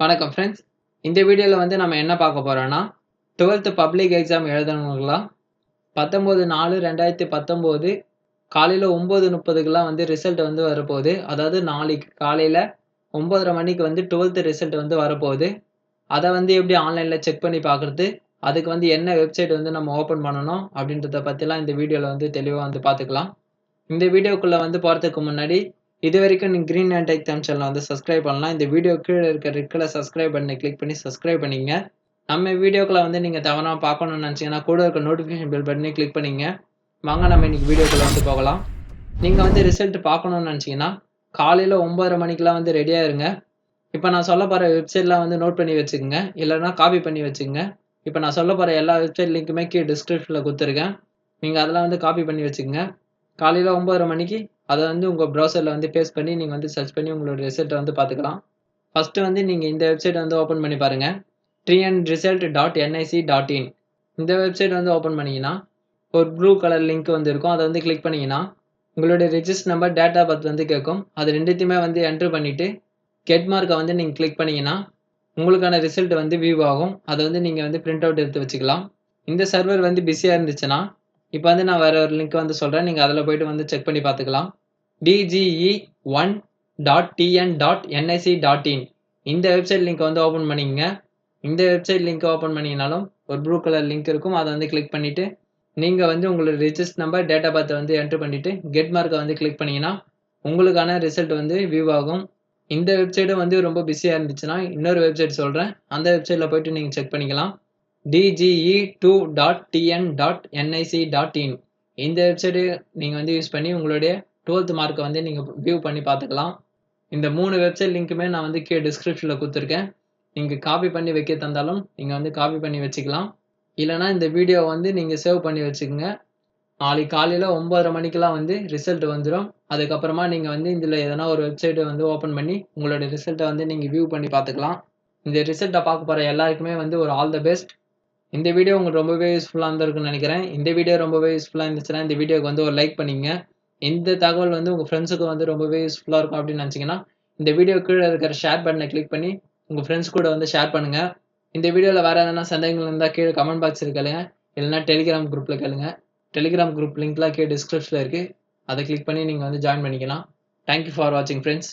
வணக்கம் ஃப்ரெண்ட்ஸ் இந்த வீடியோவில் வந்து நம்ம என்ன பார்க்க போகிறோன்னா டுவெல்த்து பப்ளிக் எக்ஸாம் எழுதணுங்களா? பத்தொம்போது நாலு ரெண்டாயிரத்தி பத்தொம்போது காலையில் ஒம்பது முப்பதுக்கெலாம் வந்து ரிசல்ட் வந்து வரப்போகுது. அதாவது நாளைக்கு காலையில் ஒம்பதரை மணிக்கு வந்து டுவெல்த்து ரிசல்ட் வந்து வரப்போகுது. அதை வந்து எப்படி ஆன்லைனில் செக் பண்ணி பார்க்குறது? அதுக்கு வந்து என்ன வெப்சைட் வந்து நம்ம ஓப்பன் பண்ணணும்? அப்படின்றத பற்றிலாம் இந்த வீடியோவில் வந்து தெளிவாக வந்து பார்த்துக்கலாம். இந்த வீடியோக்குள்ளே வந்து போகிறதுக்கு முன்னாடி இது வரைக்கும் நீங்கள் க்ரீன் அண்ட் டைக் தமிழ் சேனல் வந்து சப்ஸ்கிரைப் பண்ணலாம். இந்த வீடியோ கீழே இருக்க ரெட் சப்ஸ்கிரைப் பண்ணி கிளிக் பண்ணி சப்ஸ்கிரைப் பண்ணிங்க. நம்ம வீடியோக்களை வந்து நீங்கள் தவறாக பார்க்கணும்னு நினச்சிங்கன்னா கூட இருக்க நோட்டிஃபிகேஷன் பில் பண்ணி கிளிக் பண்ணிங்க. வாங்க நம்ம இன்றைக்கி வீடியோக்குள்ளே வந்து போகலாம். நீங்கள் வந்து ரிசல்ட் பார்க்கணும்னு நினச்சிங்கன்னா காலையில் ஒம்பதரை மணிக்கெலாம் வந்து ரெடியாக இருங்க. இப்போ நான் சொல்ல போகிற வெப்சைட்லாம் வந்து நோட் பண்ணி வச்சுக்கோங்க. இல்லைனா காப்பி பண்ணி வச்சுக்கோங்க. இப்போ நான் சொல்ல போகிற எல்லா வெப்சைட் லிங்க்குமே கீழே டிஸ்கிரிப்ஷனில் கொடுத்துருக்கேன். நீங்கள் அதெல்லாம் வந்து காப்பி பண்ணி வச்சுக்கோங்க. காலையில் ஒம்பதரை மணிக்கு அதை வந்து உங்கள் ப்ரௌசரில் வந்து பேஸ்ட் பண்ணி நீங்கள் வந்து சர்ச் பண்ணி உங்களோட ரிசல்ட்டை வந்து பார்த்துக்கலாம். ஃபஸ்ட்டு வந்து நீங்கள் இந்த வெப்சைட் வந்து ஓப்பன் பண்ணி பாருங்கள் tree and result dot NIC dot in இந்த வெப்சைட் வந்து ஓப்பன் பண்ணிங்கன்னா ஒரு ப்ளூ கலர் லிங்க் வந்து இருக்கும். அதை வந்து கிளிக் பண்ணிங்கன்னா உங்களுடைய ரிஜிஸ்டர் நம்பர் டேட்டா பர்த் வந்து கேட்கும். அது ரெண்டுத்தையுமே வந்து என்ட்ரு பண்ணிவிட்டு கெட் மார்க்கை வந்து நீங்கள் கிளிக் பண்ணிங்கன்னா உங்களுக்கான ரிசல்ட் வந்து வியூ ஆகும். அதை வந்து நீங்கள் வந்து பிரிண்ட் அவுட் எடுத்து வச்சுக்கலாம். இந்த சர்வர் வந்து பிஸியாக இருந்துச்சுன்னா இப்போ வந்து நான் வேறு ஒரு லிங்க் வந்து சொல்கிறேன் நீங்கள் அதில் போயிட்டு வந்து செக் பண்ணி பார்த்துக்கலாம். DGE one dot TN dot NIC dot in இந்த வெப்சைட் லிங்க் வந்து ஓப்பன் பண்ணிக்கங்க. இந்த வெப்சைட் லிங்க் ஓப்பன் பண்ணிங்கனாலும் ஒரு ப்ளூ கலர் லிங்க் இருக்கும். அதை வந்து கிளிக் பண்ணிவிட்டு நீங்கள் வந்து உங்களோட ரிஜிஸ்ட் நம்பர் டேட்டா பர்த்தை வந்து என்ட்ரு பண்ணிவிட்டு கெட் மார்க்கை வந்து கிளிக் பண்ணிங்கன்னா உங்களுக்கான ரிசல்ட் வந்து வியூ ஆகும். இந்த வெப்சைட்டும் வந்து ரொம்ப பிஸியாக இருந்துச்சுன்னா இன்னொரு வெப்சைட் சொல்கிறேன் அந்த வெப்சைட்டில் போய்ட்டு நீங்கள் செக் பண்ணிக்கலாம். DGE two dot TN dot NIC dot in இந்த வெப்சைட்டு நீங்கள் வந்து யூஸ் பண்ணி உங்களுடைய டுவெல்த் மார்க்கை வந்து நீங்கள் வியூ பண்ணி பார்த்துக்கலாம். இந்த மூணு வெப்சைட் லிங்க்குமே நான் வந்து கீழே டிஸ்கிரிப்ஷனில் கொடுத்துருக்கேன். நீங்கள் காப்பி பண்ணி வைக்க தந்தாலும் நீங்கள் வந்து காப்பி பண்ணி வச்சுக்கலாம். இல்லைனா இந்த வீடியோ வந்து நீங்கள் சேவ் பண்ணி வச்சுக்கோங்க. நாளைக்கு காலையில் ஒம்பதரை மணிக்கெலாம் வந்து ரிசல்ட் வந்துடும் அதுக்கப்புறமா நீங்கள் வந்து இதில் எதனா ஒரு வெப்சைட்டை வந்து ஓப்பன் பண்ணி உங்களோட ரிசல்ட்டை வந்து நீங்கள் வியூ பண்ணி பார்த்துக்கலாம். இந்த ரிசல்ட்டை பார்க்க போகிற எல்லாருக்குமே வந்து ஒரு ஆல் த பெஸ்ட் இந்த வீடியோ உங்களுக்கு ரொம்பவே யூஸ்ஃபுல்லாக இருந்திருக்குன்னு நினைக்கிறேன். இந்த வீடியோ ரொம்பவே யூஸ்ஃபுல்லாக இருந்துச்சுன்னா இந்த வீடியோக்கு வந்து ஒரு லைக் பண்ணிங்க இந்த தகவல் வந்து உங்கள் ஃப்ரெண்ட்ஸுக்கு வந்து ரொம்பவே யூஸ்ஃபுல்லாக இருக்கும் அப்படின்னு நினச்சிங்கன்னா இந்த வீடியோ கீழே இருக்கிற ஷேர் பட்டனை கிளிக் பண்ணி உங்கள் ஃப்ரெண்ட்ஸ் கூட வந்து ஷேர் பண்ணுங்கள் இந்த வீடியோவில் வேறு எதனா சந்தேகங்கள் இருந்தால் கீழே கமெண்ட் பாக்ஸில் கேளுங்க. இல்லைனா டெலிகிராம் குரூப்பில் கேளுங்க. டெலிகிராம் குரூப் லிங்க்லாம் கீழே டிஸ்கிரிப்ஷனில் இருக்குது அதை கிளிக் பண்ணி நீங்கள் வந்து ஜாயின் பண்ணிக்கலாம். தேங்க்யூ ஃபார் வாட்சிங் ஃப்ரெண்ட்ஸ்